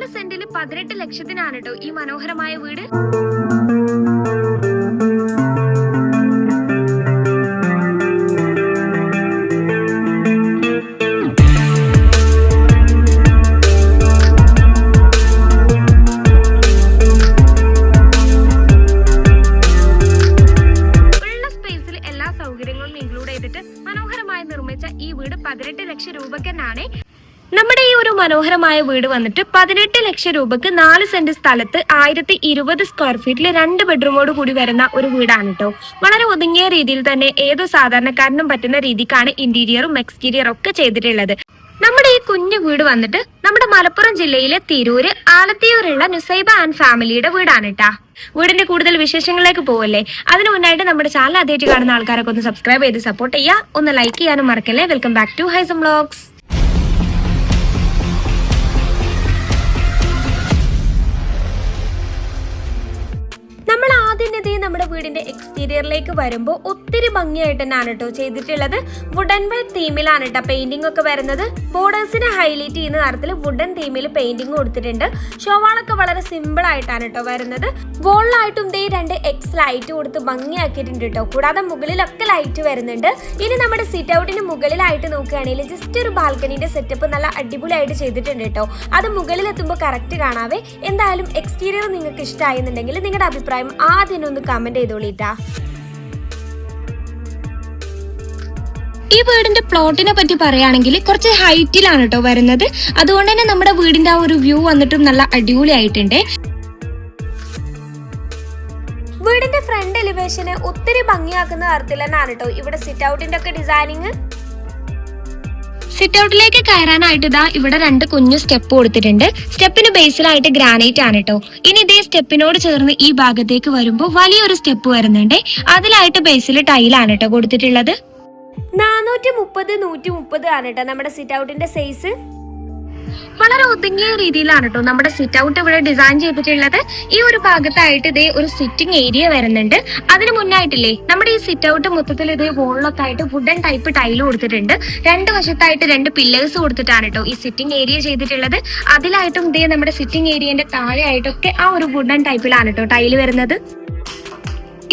നാല് സെന്റിൽ പതിനെട്ട് ലക്ഷത്തിനാണ് കേട്ടോ ഈ മനോഹരമായ വീട്? സൗകര്യങ്ങളും ഇൻക്ലൂഡ് ചെയ്തിട്ട് മനോഹരമായി നിർമ്മിച്ച ഈ വീട് പതിനെട്ട് ലക്ഷം രൂപക്ക് തന്നെയാണ് നമ്മുടെ ഈ ഒരു മനോഹരമായ വീട് വന്നിട്ട് പതിനെട്ട് ലക്ഷം രൂപക്ക് നാല് സെന്റ് സ്ഥലത്ത് ആയിരത്തി ഇരുപത് സ്ക്വയർ ഫീറ്റിൽ രണ്ട് ബെഡ്റൂമോട് കൂടി വരുന്ന ഒരു വീടാണ് കേട്ടോ വളരെ ഒതുങ്ങിയ രീതിയിൽ തന്നെ ഏതോ സാധാരണക്കാരനും പറ്റുന്ന രീതിക്കാണ് ഇന്റീരിയറും എക്സ്റ്റീരിയറും ഒക്കെ ചെയ്തിട്ടുള്ളത്. നമ്മുടെ ഈ കുഞ്ഞു വീട് വന്നിട്ട് നമ്മുടെ മലപ്പുറം ജില്ലയിലെ തിരൂര് ആലത്തിയൂരുള്ള നുസൈബ ആൻഡ് ഫാമിലിയുടെ വീടാണ് കേട്ടാ വീടിന്റെ കൂടുതൽ വിശേഷങ്ങളിലേക്ക് പോവല്ലേ? അതിന് മുന്നായിട്ട് നമ്മുടെ ചാനൽ ആദ്യമായിട്ട് കാണുന്ന ആൾക്കാരൊക്കെ ഒന്ന് സബ്സ്ക്രൈബ് ചെയ്ത് സപ്പോർട്ട് ചെയ്യുക. ഒന്ന് ലൈക്ക് ചെയ്യാനും മറക്കല്ലേ. Welcome back to Haisam vlogs നമ്മുടെ വീടിന്റെ എക്സ്റ്റീരിയറിലേക്ക് വരുമ്പോൾ ഒത്തിരി ഭംഗിയായിട്ട് തന്നെയാണ് കേട്ടോ ചെയ്തിട്ടുള്ളത്. വുഡൻ വൈറ്റ് തീമിലാണ് കേട്ടോ പെയിന്റിംഗ് ഒക്കെ വരുന്നത്. ബോർഡേഴ്സിനെ ഹൈലൈറ്റ് ചെയ്യുന്ന തരത്തിൽ വുഡൻ തീമിൽ പെയിന്റിംഗ് കൊടുത്തിട്ടുണ്ട്. ഷോവാളൊക്കെ വളരെ സിമ്പിൾ ആയിട്ടാണ് കേട്ടോ വരുന്നത്. വോളിലായിട്ടും ദേ രണ്ട് എക്സ് ലൈറ്റ് കൊടുത്ത് ഭംഗിയാക്കിയിട്ടുണ്ട് കേട്ടോ കൂടാതെ മുകളിലൊക്കെ ലൈറ്റ് വരുന്നുണ്ട്. ഇനി നമ്മുടെ സിറ്റ് ഔട്ടിന് മുകളിലായിട്ട് നോക്കുകയാണെങ്കിൽ ജസ്റ്റ് ഒരു ബാൽക്കണിന്റെ സെറ്റപ്പ് നല്ല അടിപൊളിയായിട്ട് ചെയ്തിട്ടുണ്ട് കേട്ടോ അത് മുകളിലെത്തുമ്പോൾ കറക്റ്റ് കാണാവേ. എന്തായാലും എക്സ്റ്റീരിയർ നിങ്ങൾക്ക് ഇഷ്ടമായിരുന്നുണ്ടെങ്കിൽ നിങ്ങളുടെ അഭിപ്രായം ആദ്യം ഒന്ന് കമന്റ് ചെയ്തോളിട്ടാ. ഈ വീടിന്റെ പ്ലോട്ടിനെ പറ്റി പറയുകയാണെങ്കിൽ കുറച്ച് ഹൈറ്റിലാണ് കേട്ടോ വരുന്നത്. അതുകൊണ്ട് തന്നെ നമ്മുടെ വീടിന്റെ ആ ഒരു വ്യൂ വന്നിട്ടും നല്ല അടിപൊളിയായിട്ടുണ്ട്. വീടിന്റെ ഫ്രണ്ട് എലിവേഷന് ഒത്തിരി ഭംഗിയാക്കുന്ന തരത്തിൽ തന്നെയാണ് കേട്ടോ ഇവിടെ സിറ്റ് ഔട്ടിന്റെ ഒക്കെ ഡിസൈനിങ് സിറ്റ് ഔട്ടിലേക്ക് കയറാനായിട്ട് ഇതാ ഇവിടെ രണ്ട് കുഞ്ഞു സ്റ്റെപ്പ് കൊടുത്തിട്ടുണ്ട്. സ്റ്റെപ്പിന് ബേസിലായിട്ട് ഗ്രാനൈറ്റ് ആണ് കേട്ടോ ഇനി ഇതേ സ്റ്റെപ്പിനോട് ചേർന്ന് ഈ ഭാഗത്തേക്ക് വരുമ്പോൾ വലിയൊരു സ്റ്റെപ്പ് വരുന്നുണ്ട്. അതിലായിട്ട് ബേസിൽ ടൈലാണ് കേട്ടോ കൊടുത്തിട്ടുള്ളത്. നാനൂറ്റി മുപ്പത് നൂറ്റി മുപ്പത് ആണ് കേട്ടോ നമ്മുടെ സിറ്റ് ഔട്ടിന്റെ സൈസ് വളരെ ഒതുങ്ങിയ രീതിയിലാണ് കേട്ടോ നമ്മുടെ സിറ്റ് ഔട്ട് ഇവിടെ ഡിസൈൻ ചെയ്തിട്ടുള്ളത്. ഈ ഒരു ഭാഗത്തായിട്ട് ഇതേ ഒരു സിറ്റിംഗ് ഏരിയ വരുന്നുണ്ട്. അതിന് മുന്നായിട്ടില്ലേ നമ്മുടെ ഈ സിറ്റ് ഔട്ട് മൊത്തത്തിൽ ഇതേ വോളിലൊക്കെ ആയിട്ട് വുഡൻ ടൈപ്പ് ടൈൽ കൊടുത്തിട്ടുണ്ട്. രണ്ട് വശത്തായിട്ട് രണ്ട് പില്ലേഴ്സ് കൊടുത്തിട്ടാണ് കേട്ടോ ഈ സിറ്റിംഗ് ഏരിയ ചെയ്തിട്ടുള്ളത്. അതിലായിട്ടും ഇതേ നമ്മുടെ സിറ്റിംഗ് ഏരിയന്റെ താഴെയായിട്ടൊക്കെ ആ ഒരു വുഡൻ ടൈപ്പിലാണ് കേട്ടോ ടൈൽ വരുന്നത്.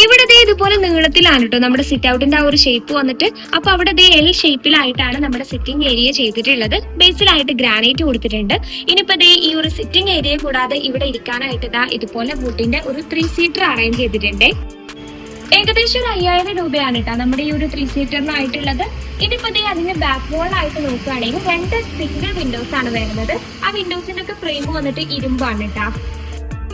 ഇവിടെ ദേ ഇതുപോലെ നീളത്തിലാണ് കേട്ടോ നമ്മുടെ സിറ്റ് ഔട്ടിന്റെ ആ ഒരു ഷേപ്പ് വന്നിട്ട്. അപ്പൊ അവിടെ ദേ എൽ ഷേപ്പിലായിട്ടാണ് നമ്മുടെ സിറ്റിംഗ് ഏരിയ ചെയ്തിട്ടുള്ളത്. ബേസിലായിട്ട് ഗ്രാനൈറ്റ് കൊടുത്തിട്ടുണ്ട്. ഇനിയിപ്പോ ദേ ഈ ഒരു സിറ്റിംഗ് ഏരിയ കൂടാതെ ഇവിടെ ഇരിക്കാനായിട്ട് ഇതാ ഇതുപോലെ വുഡിന്റെ ഒരു ത്രീ സീറ്റർ അറേഞ്ച് ചെയ്തിട്ടുണ്ട്. ഏകദേശം ഒരു അയ്യായിരം രൂപയാണ് കേട്ടോ നമ്മുടെ ഈ ഒരു ത്രീ സീറ്ററിനായിട്ടുള്ളത് ഇതിപ്പോ ദേ അതിന്റെ ബാക്ക് വോൾ ആയിട്ട് നോക്കുകയാണെങ്കിൽ രണ്ട് സിംഗിൾ വിൻഡോസ് ആണ് വരുന്നത്. ആ വിൻഡോസിന്റെ ഒക്കെ ഫ്രെയിം വന്നിട്ട് ഇരുമ്പാണ് കേട്ടോ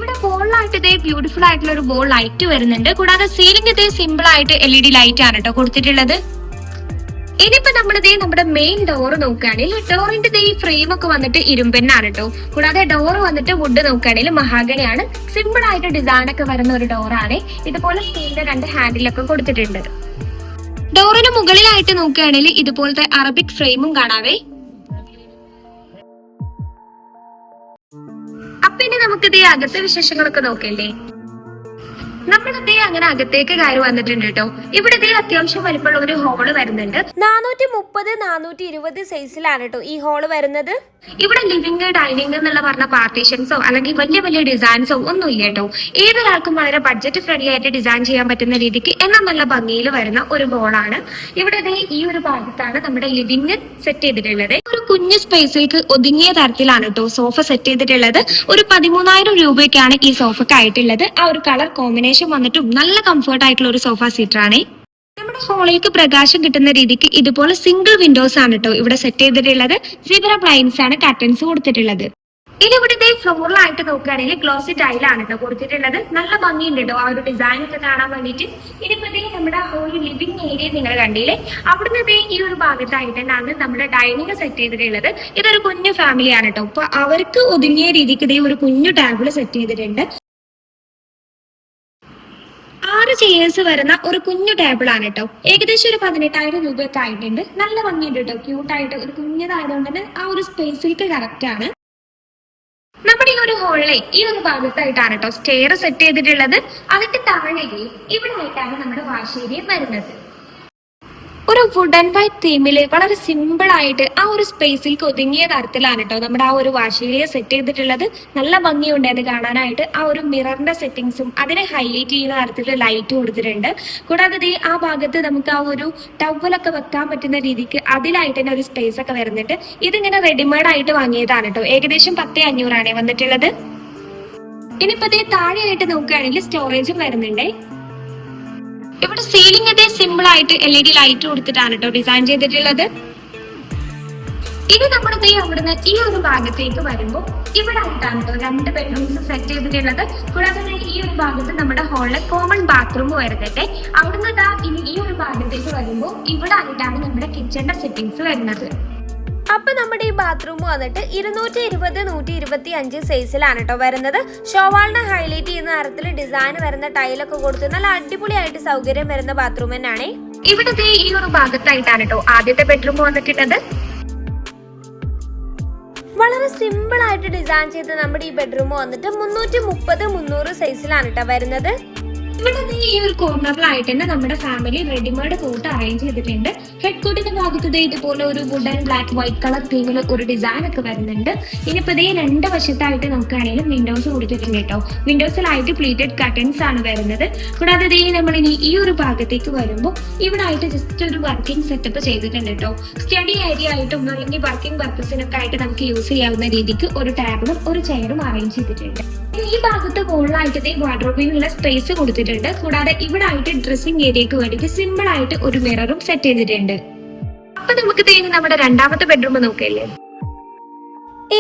ഇവിടെ ബോളിലായിട്ട് ഇതേ ബ്യൂട്ടിഫുൾ ആയിട്ടുള്ള ഒരു ബോൾ ലൈറ്റ് വരുന്നുണ്ട്. കൂടാതെ സീലിംഗ് ഇതേ സിമ്പിൾ ആയിട്ട് എൽ ഇ ഡി ലൈറ്റ് ആണ് കേട്ടോ കൊടുത്തിട്ടുള്ളത്. ഇനിയിപ്പോ നമ്മളിതേ നമ്മുടെ മെയിൻ ഡോർ നോക്കുകയാണെങ്കിൽ ഡോറിന്റെ ഇതേ ഫ്രെയിം ഒക്കെ വന്നിട്ട് ഇരുമ്പെന്നാണ് കേട്ടോ കൂടാതെ ഡോർ വന്നിട്ട് വുഡ് നോക്കുകയാണെങ്കിൽ മഹാഗണിയാണ്. സിമ്പിൾ ആയിട്ട് ഡിസൈൻ ഒക്കെ വരുന്ന ഒരു ഡോറാണ് ഇതുപോലെ സ്റ്റീലിന്റെ രണ്ട് ഹാൻഡിലൊക്കെ കൊടുത്തിട്ടുണ്ട്. ഡോറിന് മുകളിലായിട്ട് നോക്കുകയാണെങ്കിൽ ഇതുപോലത്തെ അറബിക് ഫ്രെയിമും കാണാവേ. അപ്പൊ ഇനി നമുക്ക് ഇതേ അകത്തെ വിശേഷങ്ങളൊക്കെ നോക്കല്ലേ നമ്മളിതേ അങ്ങനെ അകത്തേക്ക് കയറി വന്നിട്ടുണ്ട് കേട്ടോ. ഇവിടെ അത്യാവശ്യം വലിപ്പമുള്ള ഒരു ഹോൾ വരുന്നുണ്ട്. നാനൂറ്റി മുപ്പത് നാനൂറ്റി ഇരുപത് സൈസിലാണ് കേട്ടോ ഈ ഹോൾ വരുന്നത്. ഇവിടെ ലിവിംഗ് ഡൈനിങ് എന്നുള്ള പറഞ്ഞ പാർട്ടീഷൻസോ അല്ലെങ്കിൽ വലിയ വലിയ ഡിസൈൻസോ ഒന്നും ഇല്ല കേട്ടോ. ഏതൊരാൾക്കും വളരെ ബഡ്ജറ്റ് ഫ്രണ്ട്ലി ആയിട്ട് ഡിസൈൻ ചെയ്യാൻ പറ്റുന്ന രീതിക്ക് എന്ന നല്ല ഭംഗിയിൽ വരുന്ന ഒരു ഹോളാണ് ഇവിടെ ഈ ഒരു ഭാഗത്താണ് നമ്മുടെ ലിവിംഗ് സെറ്റ് ചെയ്തിട്ടുള്ളത്. ഒരു കുഞ്ഞു സ്പേസിലേക്ക് ഒതുങ്ങിയ തരത്തിലാണ് കേട്ടോ സോഫ സെറ്റ് ചെയ്തിട്ടുള്ളത്. ഒരു പതിമൂന്നായിരം രൂപയ്ക്കാണ് ഈ സോഫക്ക് ആയിട്ടുള്ളത് ആ ഒരു കളർ കോമ്പിനേഷൻ വന്നിട്ടും നല്ല കംഫർട്ട് ആയിട്ടുള്ള ഒരു സോഫ സീറ്റർ ആണ്. നമ്മുടെ ഹോളിലേക്ക് പ്രകാശം കിട്ടുന്ന രീതിക്ക് ഇതുപോലെ സിംഗിൾ വിൻഡോസ് ആണ് കേട്ടോ ഇവിടെ സെറ്റ് ചെയ്തിട്ടുള്ളത്. സിബറ ബ്ലൈൻസ് ആണ് കർട്ടൻസ് കൊടുത്തിട്ടുള്ളത്. ഇനി ഇവിടെ ഇതേ ഫ്ലോറിലായിട്ട് നോക്കുകയാണെങ്കിൽ ഗ്ലോസി ടൈലാണ് കേട്ടോ കൊടുത്തിട്ടുള്ളത്. നല്ല ഭംഗിയുണ്ട് കേട്ടോ ആ ഒരു ഡിസൈൻ ഒക്കെ കാണാൻ വേണ്ടിയിട്ട്. ഇനി ഇതേ നമ്മുടെ ഒരു ലിവിംഗ് ഏരിയ നിങ്ങൾ കണ്ടില്ലേ? അവിടുന്ന് ഇതേ ഈ ഒരു ഭാഗത്തായിട്ട് തന്നെയാണ് നമ്മുടെ ഡൈനിങ് സെറ്റ് ചെയ്തിട്ടുള്ളത്. ഇതൊരു കുഞ്ഞു ഫാമിലിയാണ് കേട്ടോ അപ്പൊ അവർക്ക് ഒതുങ്ങിയ രീതിക്ക് ഇതേ ഒരു കുഞ്ഞു ടേബിൾ സെറ്റ് ചെയ്തിട്ടുണ്ട്. ആറ് ചെയേഴ്സ് വരുന്ന ഒരു കുഞ്ഞു ടേബിൾ ആണ് കേട്ടോ. ഏകദേശം ഒരു പതിനെട്ടായിരം രൂപയൊക്കെ ആയിട്ടുണ്ട്. നല്ല ഭംഗിയുണ്ട് കേട്ടോ. ക്യൂട്ടായിട്ട് ഒരു കുഞ്ഞതായതുകൊണ്ട് തന്നെ ആ ഒരു സ്പേസിലേക്ക് കറക്റ്റ് ആണ്. നമ്മുടെ ഈ ഒരു ഹോളിലെ ഈ ഒരു ഭാഗത്തായിട്ടാണ് കേട്ടോ സ്റ്റെയർ സെറ്റ് ചെയ്തിട്ടുള്ളത്. അതിന്റെ താഴെ ഇവിടെ ആയിട്ടാണ് നമ്മുടെ വാഷ് ഏരിയ വരുന്നത്. ഒരു വുഡൻ വൈറ്റ് തീമിൽ വളരെ സിമ്പിൾ ആയിട്ട് ആ ഒരു സ്പേസിൽ ഒതുങ്ങിയ തരത്തിലാണ് കേട്ടോ നമ്മുടെ ആ ഒരു വാഷേരിയ സെറ്റ് ചെയ്തിട്ടുള്ളത്. നല്ല ഭംഗിയുണ്ട് അത് കാണാനായിട്ട്. ആ ഒരു മിററിന്റെ സെറ്റിങ്സും അതിനെ ഹൈലൈറ്റ് ചെയ്യുന്ന തരത്തിൽ ലൈറ്റ് കൊടുത്തിട്ടുണ്ട്. കൂടാതെ ആ ഭാഗത്ത് നമുക്ക് ആ ഒരു ടവലൊക്കെ വെക്കാൻ പറ്റുന്ന രീതിക്ക് അതിലായിട്ട് തന്നെ ഒരു സ്പേസ് ഒക്കെ വരുന്നുണ്ട്. ഇതിങ്ങനെ റെഡിമെയ്ഡ് ആയിട്ട് വാങ്ങിയതാണ് കേട്ടോ ഏകദേശം പത്തേ അഞ്ഞൂറാണ് വന്നിട്ടുള്ളത്. ഇനിയിപ്പോ ദേ താഴെയായിട്ട് നോക്കുകയാണെങ്കിൽ സ്റ്റോറേജും വരുന്നുണ്ടേ. ഇവിടെ സീലിംഗ് അതേ സിമ്പിൾ ആയിട്ട് എൽ ഇ ഡി ലൈറ്റ് കൊടുത്തിട്ടാണ് കേട്ടോ ഡിസൈൻ ചെയ്തിട്ടുള്ളത്. ഇനി നമ്മുടെ ദേ അവിടുന്ന് ഈ ഒരു ഭാഗത്തേക്ക് വരുമ്പോൾ ഇവിടെ ആയിട്ടാണ് കേട്ടോ രണ്ട് ബെഡ്റൂംസ് സെറ്റ് ചെയ്തിട്ടുള്ളത്. കൂടാതെ ഈ ഒരു ഭാഗത്ത് നമ്മുടെ ഹാളിലെ കോമൺ ബാത്റൂം വരുന്നുണ്ട്. അവിടുന്ന് ഇനി ഈ ഒരു ഭാഗത്തേക്ക് വരുമ്പോൾ ഇവിടെ ആയിട്ടാണ് നമ്മുടെ കിച്ചന്റെ സെറ്റിംഗ്സ് വരുന്നത്. അപ്പൊ നമ്മുടെ ഈ ബാത്റൂം വന്നിട്ട് ഇരുന്നൂറ്റി ഇരുപത് നൂറ്റി ഇരുപത്തി അഞ്ച് സൈസിലാണ് കേട്ടോ വരുന്നത്. ഷോവാളിനെ ഹൈലൈറ്റ് ചെയ്യുന്ന തരത്തിൽ ഡിസൈൻ വരുന്ന ടൈലൊക്കെ കൊടുത്ത് നല്ല അടിപൊളിയായിട്ട് സൗകര്യം വരുന്ന ബാത്റൂം തന്നെയാണേ. ഇവിടുത്തെ ഈ ഒരു ഭാഗത്തായിട്ടാണ് കേട്ടോ ആദ്യത്തെ ബെഡ്റൂം വന്നിട്ടുള്ളത്. വളരെ സിമ്പിൾ ആയിട്ട് ഡിസൈൻ ചെയ്ത് നമ്മുടെ ഈ ബെഡ്റൂം വന്നിട്ട് മുന്നൂറ്റി മുപ്പത് മുന്നൂറ് സൈസിലാണ് കേട്ടോ വരുന്നത്. ഇവിടെ ദേ ഈ ഒരു കോർണറിലായിട്ട് തന്നെ നമ്മുടെ ഫാമിലി റെഡിമെയ്ഡ് കോട്ട് അറേഞ്ച് ചെയ്തിട്ടുണ്ട്. ഹെഡ് കോട്ടിന്റെ ഭാഗത്ത് ഇതുപോലെ ഒരു വുഡൻ ബ്ലാക്ക് വൈറ്റ് കളർ തീമിൽ ഒരു ഡിസൈൻ ഒക്കെ വരുന്നുണ്ട്. ഇനിയിപ്പോ ഇതേ രണ്ട് വശത്തായിട്ട് നമുക്കാണെങ്കിലും വിൻഡോസ് കൊടുത്തിട്ടുണ്ട് കേട്ടോ. വിൻഡോസിലായിട്ട് പ്ലീറ്റഡ് കട്ടൻസ് ആണ് വരുന്നത്. കൂടാതെ ഇതേ നമ്മൾ ഇനി ഈ ഒരു ഭാഗത്തേക്ക് വരുമ്പോൾ ഇവിടെ ആയിട്ട് ജസ്റ്റ് ഒരു വർക്കിംഗ് സെറ്റപ്പ് ചെയ്തിട്ടുണ്ട് കേട്ടോ. സ്റ്റഡി ഏരിയ ആയിട്ടും അല്ലെങ്കിൽ വർക്കിംഗ് പർപ്പസിനൊക്കെ ആയിട്ട് നമുക്ക് യൂസ് ചെയ്യാവുന്ന രീതിക്ക് ഒരു ടേബിളും ഒരു ചെയറും അറേഞ്ച് ചെയ്തിട്ടുണ്ട്. ഈ ഭാഗത്ത് മുകളിലായിട്ട് വാർഡ്രോബിനുള്ള സ്പേസ് കൊടുത്തിട്ടുണ്ട്. കൂടാതെ ഇവിടെ ആയിട്ട് ഡ്രസ്സിംഗ് ഏരിയക്ക് വേണ്ടിട്ട് സിമ്പിൾ ആയിട്ട് ഒരു മിററും സെറ്റ് ചെയ്തിട്ടുണ്ട്. അപ്പൊ നമുക്ക് തേങ്ങി നമ്മുടെ രണ്ടാമത്തെ ബെഡ്റൂം നോക്കല്ലേ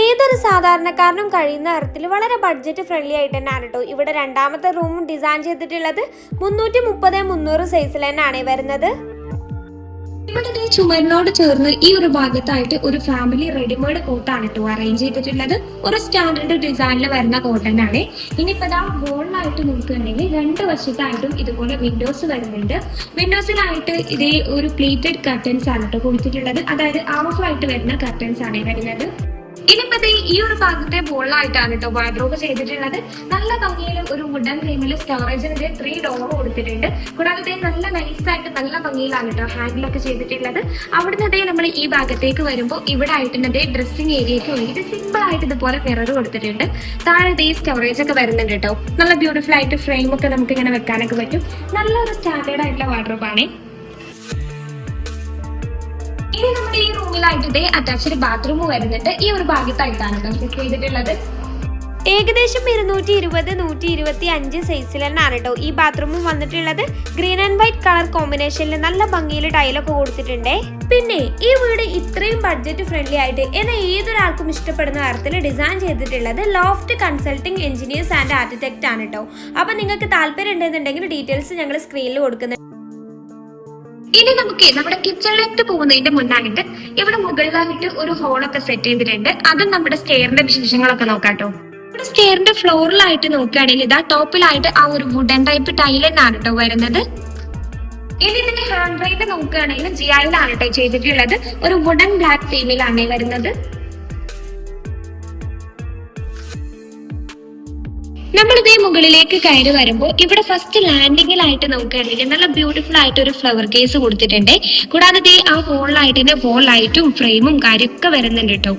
ഏതൊരു സാധാരണക്കാരനും കഴിയുന്ന തരത്തിൽ വളരെ ബഡ്ജറ്റ് ഫ്രണ്ട്ലി ആയിട്ട് തന്നെയാണ് കേട്ടോ ഇവിടെ രണ്ടാമത്തെ റൂം ഡിസൈൻ ചെയ്തിട്ടുള്ളത് മുന്നൂറ്റി മുപ്പത് മുന്നൂറ് സൈസിൽ തന്നെയാണ് വരുന്നത്. ഇവിടെ ചുമരിനോട് ചേർന്ന് ഈ ഒരു ഭാഗത്തായിട്ട് ഒരു ഫാമിലി റെഡിമെയ്ഡ് കോട്ടാണ് കേട്ടോ അറേഞ്ച് ചെയ്തിട്ടുള്ളത്. ഒരു സ്റ്റാൻഡേർഡ് ഡിസൈനിൽ വരുന്ന കോട്ടൺ ആണ് ഇനിയിപ്പോൾ ദാ വോളിലായിട്ട് നോക്കുകയാണെങ്കിൽ രണ്ട് വശത്തായിട്ടും ഇതുപോലെ വിൻഡോസ് വരുന്നുണ്ട്. വിൻഡോസിലായിട്ട് ഇതേ ഒരു പ്ലീറ്റഡ് കർട്ടൻസ് ആണ് കേട്ടോ കൊടുത്തിട്ടുള്ളത്. അതായത് ഹാഫ് ആയിട്ട് വരുന്ന കർട്ടൻസ് ആണ് വരുന്നത്. ഇനിയിപ്പോ ദേ ഈ ഒരു ഭാഗത്തെ ബോളിലായിട്ടാണ് കേട്ടോ വാർഡ്രോബ് ചെയ്തിട്ടുള്ളത്. നല്ല ഭംഗിയിൽ ഒരു വുഡൻ ഫ്രെയിമിൽ സ്റ്റോറേജിന്റെ ത്രീ ഡോർ കൊടുത്തിട്ടുണ്ട്. കൂടാതെ നല്ല നൈസായിട്ട് നല്ല ഭംഗിയിലാണ് കേട്ടോ ഹാൻഡിലൊക്കെ ചെയ്തിട്ടുള്ളത്. അവിടുന്ന് അതേ നമ്മൾ ഈ ഭാഗത്തേക്ക് വരുമ്പോൾ ഇവിടെ ആയിട്ട് ദേ ഡ്രസ്സിംഗ് ഏരിയക്ക് വേണ്ടിയിട്ട് സിമ്പിൾ ആയിട്ട് ഇതുപോലെ മിറർ കൊടുത്തിട്ടുണ്ട്. താഴെ ദേ സ്റ്റോറേജ് ഒക്കെ വരുന്നുണ്ട് കേട്ടോ നല്ല ബ്യൂട്ടിഫുൾ ആയിട്ട് ഫ്രെയിം ഒക്കെ നമുക്ക് ഇങ്ങനെ വെക്കാനൊക്കെ പറ്റും. നല്ലൊരു സ്റ്റാൻഡേർഡ് ആയിട്ടുള്ള വാർഡ്രോബാണ് ഇനി നമ്മുടെ ഈ റൂമിലായിട്ട് ഇതേ അറ്റാച്ച്ഡ് ബാത്റൂം വരുന്നുണ്ട്. ഈ ഒരു ഭാഗത്തായിട്ടാണ് കേട്ടോ ചെയ്തിട്ടുള്ളത്. ഏകദേശം ഇരുന്നൂറ്റി ഇരുപത് നൂറ്റി ഇരുപത്തി അഞ്ച് സൈസിൽ തന്നെയാണ് കേട്ടോ ഈ ബാത്റൂമും വന്നിട്ടുള്ളത്. ഗ്രീൻ ആൻഡ് വൈറ്റ് കളർ കോമ്പിനേഷനിൽ നല്ല ഭംഗിയിൽ ടൈലൊക്കെ കൊടുത്തിട്ടുണ്ടേ. പിന്നെ ഈ വീട് ഇത്രയും ബഡ്ജറ്റ് ഫ്രണ്ട്ലി ആയിട്ട് എന്നാൽ ഏതൊരാൾക്കും ഇഷ്ടപ്പെടുന്ന തരത്തിൽ ഡിസൈൻ ചെയ്തിട്ടുള്ളത് loft consulting engineers and architect ആണ് കേട്ടോ അപ്പൊ നിങ്ങൾക്ക് താല്പര്യം ഉണ്ടെന്നുണ്ടെങ്കിൽ ഡീറ്റെയിൽസ് ഞങ്ങൾ സ്ക്രീനിൽ കൊടുക്കുന്നുണ്ട് ഇനി നമുക്ക് നമ്മുടെ കിച്ചണിലേക്ക് പോകുന്നതിന്റെ മുന്നായിട്ട് ഇവിടെ മുകളിലായിട്ട് ഒരു ഹോളൊക്കെ സെറ്റ് ചെയ്തിട്ടുണ്ട്. അതും നമ്മുടെ സ്റ്റെയറിന്റെ വിശേഷങ്ങളൊക്കെ നോക്കാട്ടോ. നമ്മുടെ സ്റ്റെയറിന്റെ ഫ്ലോറിലായിട്ട് നോക്കുകയാണെങ്കിൽ ഇതാ ടോപ്പിലായിട്ട് ആ ഒരു വുഡൻ ടൈപ്പ് ടൈൽ തന്നെയാണ് കേട്ടോ വരുന്നത്. ഇനി ഇതിന്റെ ഹാൻഡ് റൈറ്റ് നോക്കുകയാണെങ്കിൽ ജിയായിലാണ് കേട്ടോ ചെയ്തിട്ടുള്ളത്. ഒരു വുഡൻ ബ്ലാക്ക് തീമിലാണ് വരുന്നത്. നമ്മളിതേ മുകളിലേക്ക് കയറി വരുമ്പോൾ ഇവിടെ ഫസ്റ്റ് ലാൻഡിങ്ങിലായിട്ട് നോക്കുകയാണെങ്കിൽ നല്ല ബ്യൂട്ടിഫുൾ ആയിട്ട് ഒരു ഫ്ലവർ കേസ് കൊടുത്തിട്ടുണ്ട്. കൂടാതെ ദേ ആ വോളിലായിട്ട് തന്നെ ലൈറ്റും ഫ്രെയിമും കാര്യമൊക്കെ വരുന്നുണ്ട് കേട്ടോ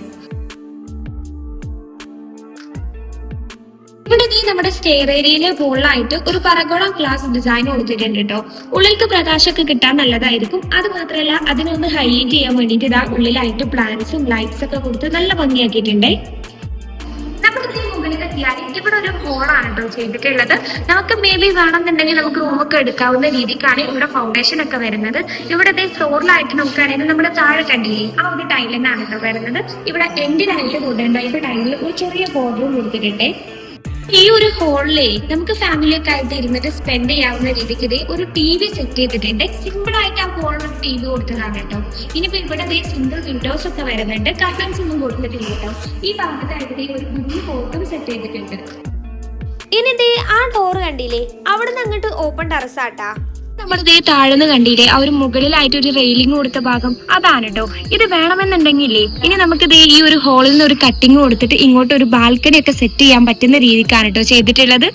ഇവിടെ നീ നമ്മുടെ സ്റ്റെയർ ഏരിയയിലെ വോളിലായിട്ട് ഒരു പറഗോള ഗ്ലാസ് ഡിസൈൻ കൊടുത്തിട്ടുണ്ട് കേട്ടോ ഉള്ളിൽക്ക് പ്രകാശമൊക്കെ കിട്ടാൻ നല്ലതായിരിക്കും. അത് മാത്രമല്ല അതിനൊന്ന് ഹൈലൈറ്റ് ചെയ്യാൻ വേണ്ടിയിട്ട് ഇതാ ഉള്ളിലായിട്ട് പ്ലാന്റ്സും ലൈറ്റ്സ് ഒക്കെ കൊടുത്ത് നല്ല ഭംഗിയാക്കിയിട്ടുണ്ടേ. ഈ ഇവിടെ ഒരു ഹോളാണ് കേട്ടോ ചെയ്തിട്ടുള്ളത്. നമുക്ക് മേ ബി വേണമെന്നുണ്ടെങ്കിൽ നമുക്ക് റൂമൊക്കെ എടുക്കാവുന്ന രീതിക്കാണ് ഇവിടെ ഫൗണ്ടേഷൻ ഒക്കെ വരുന്നത്. ഇവിടെ ഫ്ലോറിലായിട്ട് നോക്കുകയാണെങ്കിൽ നമ്മുടെ താഴെ കണ്ടില്ലേ ആ ഒരു ടൈൽ തന്നെയാണ് കേട്ടോ വരുന്നത്. ഇവിടെ എൻഡിലായിട്ട് വുഡൻ ടൈപ്പ് ടൈലിൽ ഒരു ചെറിയ ബോർഡറും കൊടുത്തിട്ടുണ്ട് ഈ ഒരു ഹോളിലെ നമുക്ക് ഫാമിലിയൊക്കെ ആയിട്ട് ഇരുന്നിട്ട് സ്പെൻഡ് ചെയ്യാവുന്ന രീതിക്ക് ഒരു ടി വി സെറ്റ് ചെയ്തിട്ടുണ്ട്. സിമ്പിൾ ആയിട്ട് ആ ഹോളിൽ ഒരു ടി വി കൊടുത്തതാണ് കേട്ടോ. ഇനിയിപ്പോ ഇവിടെ ദേ സിംഗിൾ വിൻഡോസ് ഒക്കെ വരുന്നുണ്ട്. കർട്ടൻസ് ഒന്നും കൊടുത്തിട്ടില്ല കേട്ടോ. ഈ ഭാഗത്തായിട്ട് ഒരു കുഞ്ഞു ഫോട്ടോ സെറ്റ് ചെയ്തിട്ടുണ്ട്. ഇനി ദേ ആ ഡോറ് കണ്ടില്ലേ? അവിടെ നിന്ന് അങ്ങോട്ട് ഓപ്പൺ ടെറസാട്ടാ നമ്മൾ ഇതേ താഴ്ന്ന് കണ്ടില്ലേ? ആ ഒരു മുകളിലായിട്ട് ഒരു റെയിലിംഗ് കൊടുത്ത ഭാഗം. അതാണ് കേട്ടോ ഇത് വേണമെന്നുണ്ടെങ്കിലേ ഇനി നമുക്ക് ദേ ഈ ഒരു ഹോളിൽ നിന്ന് ഒരു കട്ടിങ് കൊടുത്തിട്ട് ഇങ്ങോട്ട് ഒരു ബാൽക്കണി ഒക്കെ സെറ്റ് ചെയ്യാൻ പറ്റുന്ന രീതിക്കാണ് കേട്ടോ ചെയ്തിട്ടുള്ളത്.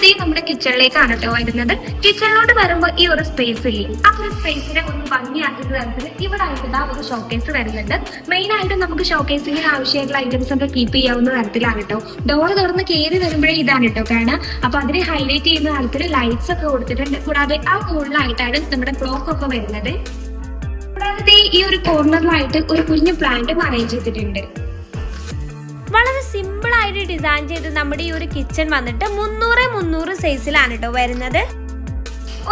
അപ്പൊ നമ്മുടെ കിച്ചണിലേക്കാണ് കേട്ടോ വരുന്നത്. കിച്ചണിലോട്ട് വരുമ്പോൾ ഈ ഒരു സ്പേസ് ഇല്ലേ? ആ ഒരു സ്പേസിനെ ഒന്ന് ഭംഗിയാക്കുന്ന തരത്തിൽ ഇവിടെ ആയിട്ട് ആ ഒരു ഷോക്കേസ് വരുന്നുണ്ട് മെയിൻ ആയിട്ട് നമുക്ക് ഷോക്കേസിന് ആവശ്യമായിട്ടുള്ള ഐറ്റംസ് ഒക്കെ കീപ്പ് ചെയ്യാവുന്ന തരത്തിലാണ് കേട്ടോ ഡോർ തുറന്ന് കയറി വരുമ്പോഴേ ഇതാണ് കേട്ടോ കാരണം അപ്പൊ അതിനെ ഹൈലൈറ്റ് ചെയ്യുന്ന തരത്തിൽ ലൈറ്റ്സ് ഒക്കെ കൊടുത്തിട്ടുണ്ട്. കൂടാതെ ആ മുകളിലായിട്ടാണ് നമ്മുടെ ക്ലോക്ക് ഒക്കെ വരുന്നത്. കൂടാതെ ഈ ഒരു കോർണറിലായിട്ട് ഒരു കുഞ്ഞു പ്ലാന്റും അറേഞ്ച് ചെയ്തിട്ടുണ്ട്. ഡിസൈൻ ചെയ്ത് നമ്മുടെ ഈ ഒരു കിച്ചൺ വന്നിട്ട് മുന്നൂറ് മുന്നൂറ് സൈസിലാണ് കേട്ടോ വരുന്നത്.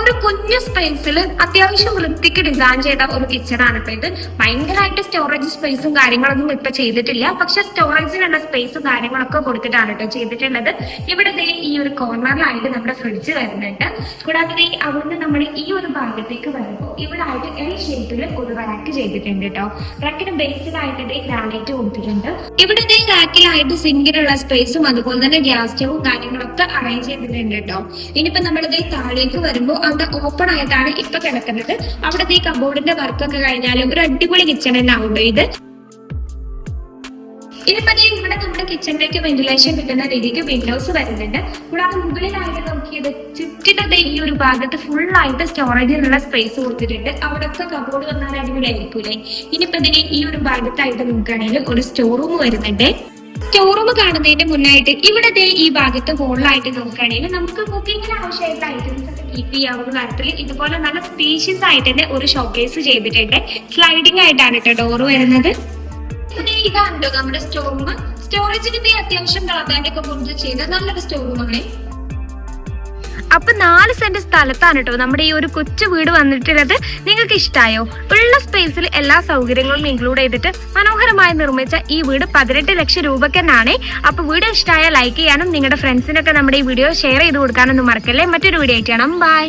ഒരു കുഞ്ഞു സ്പേസിൽ അത്യാവശ്യം വൃത്തിക്ക് ഡിസൈൻ ചെയ്ത ഒരു കിച്ചൺ ആണ് ഇപ്പൊ ഇത്. ഭയങ്കരമായിട്ട് സ്റ്റോറേജ് സ്പേസും കാര്യങ്ങളൊന്നും ഇപ്പൊ ചെയ്തിട്ടില്ല. പക്ഷെ സ്റ്റോറേജിനുള്ള സ്പേസും കാര്യങ്ങളൊക്കെ കൊടുത്തിട്ടാണ് കേട്ടോ ചെയ്തിട്ടുള്ളത്. ഇവിടെ ഈ ഒരു കോർണറിലായിട്ട് നമ്മുടെ ഫ്രിഡ്ജ് വരുന്നുണ്ട്. കൂടാതെ അവിടുന്ന് നമ്മൾ ഈ ഒരു ഭാഗത്തേക്ക് വരുമ്പോൾ ഇവിടെ ആയിട്ട് എൽ ഷേപ്പിൽ ഒരു റാക്ക് ചെയ്തിട്ടുണ്ട് കേട്ടോ. റാക്കിന് ബേസിലായിട്ട് ഗ്രാനൈറ്റ് കൊടുത്തിട്ടുണ്ട്. ഇവിടെ റാക്കിലായിട്ട് സിങ്കിനുള്ള സ്പേസും അതുപോലെ തന്നെ ഗ്യാസ് സ്റ്റവും കാര്യങ്ങളൊക്കെ അറേഞ്ച് ചെയ്തിട്ടുണ്ട് കേട്ടോ. ഇനിയിപ്പോ നമ്മളിത് താഴേക്ക് വരുമ്പോൾ അവിടെ ഓപ്പൺ ആയിട്ടാണ് ഇപ്പൊ കിടക്കുന്നത്. അവിടെ ഈ കബോർഡിന്റെ വർക്കൊക്കെ കഴിഞ്ഞാൽ ഒരു അടിപൊളി കിച്ചൺ തന്നെ ആവുണ്ടോ ഇത്. ഇനിയിപ്പോ ഇവിടെ നമ്മുടെ കിച്ചണിലേക്ക് വെന്റിലേഷൻ കിട്ടുന്ന രീതിക്ക് വിൻഡോസ് വരുന്നുണ്ട്. കൂടാതെ മുകളിലായിട്ട് നോക്കിയത് ചുറ്റിനത്തെ ഈ ഒരു ഭാഗത്ത് ഫുൾ ആയിട്ട് സ്റ്റോറേജിനുള്ള സ്പേസ് കൊടുത്തിട്ടുണ്ട്. അവിടെ ഒക്കെ കബോർഡ് വന്നാൽ അടിപൊളിയായിരിക്കൂലേ? ഇനിയിപ്പോ ഈ ഒരു ഭാഗത്തായിട്ട് നോക്കുകയാണെങ്കിൽ ഒരു സ്റ്റോർ റൂം വരുന്നുണ്ട്. സ്റ്റോർ കാണുന്നതിന്റെ മുന്നായിട്ട് ഇവിടെ ദേ ഈ ഭാഗത്ത് ഹോളിലായിട്ട് നോക്കുകയാണെങ്കിൽ നമുക്ക് കുക്കിങ്ങിന് ആവശ്യമായിട്ടുള്ള ഐറ്റംസ് ഒക്കെ കീപ്പ് ചെയ്യാവുന്ന തരത്തിൽ ഇതുപോലെ നല്ല സ്പീഷ്യസ് ആയിട്ട് തന്നെ ഒരു ഷോക്കേസ് ചെയ്തിട്ടുണ്ട്. സ്ലൈഡിംഗ് ആയിട്ടാണ് കേട്ടോ ഡോറ് വരുന്നത്. ഇതാണല്ലോ ഇതാണ് നമ്മുടെ സ്റ്റോർ സ്റ്റോറേജിന് അത്യാവശ്യം പ്രാധാന്യമൊക്കെ കൊടുത്ത് ചെയ്ത നല്ലൊരു സ്റ്റോർ റൂമാണ് അപ്പൊ നാല് സെന്റ് സ്ഥലത്താണ് കേട്ടോ നമ്മുടെ ഈ ഒരു കൊച്ചു വീട് വന്നിട്ടുള്ളത്. നിങ്ങൾക്ക് ഇഷ്ടമായോ ഉള്ള സ്പേസിൽ എല്ലാ സൗകര്യങ്ങളും ഇൻക്ലൂഡ് ചെയ്തിട്ട് മനോഹരമായി നിർമ്മിച്ച ഈ വീട് പതിനെട്ട് ലക്ഷം രൂപക്കെന്നാണ് അപ്പൊ വീഡിയോ ഇഷ്ടമായ ലൈക്ക് ചെയ്യാനും നിങ്ങളുടെ ഫ്രണ്ട്സിനൊക്കെ നമ്മുടെ ഈ വീഡിയോ ഷെയർ ചെയ്ത് കൊടുക്കാനൊന്നും മറക്കല്ലേ. മറ്റൊരു വീഡിയോ ആയിട്ട് കാണാം. ബൈ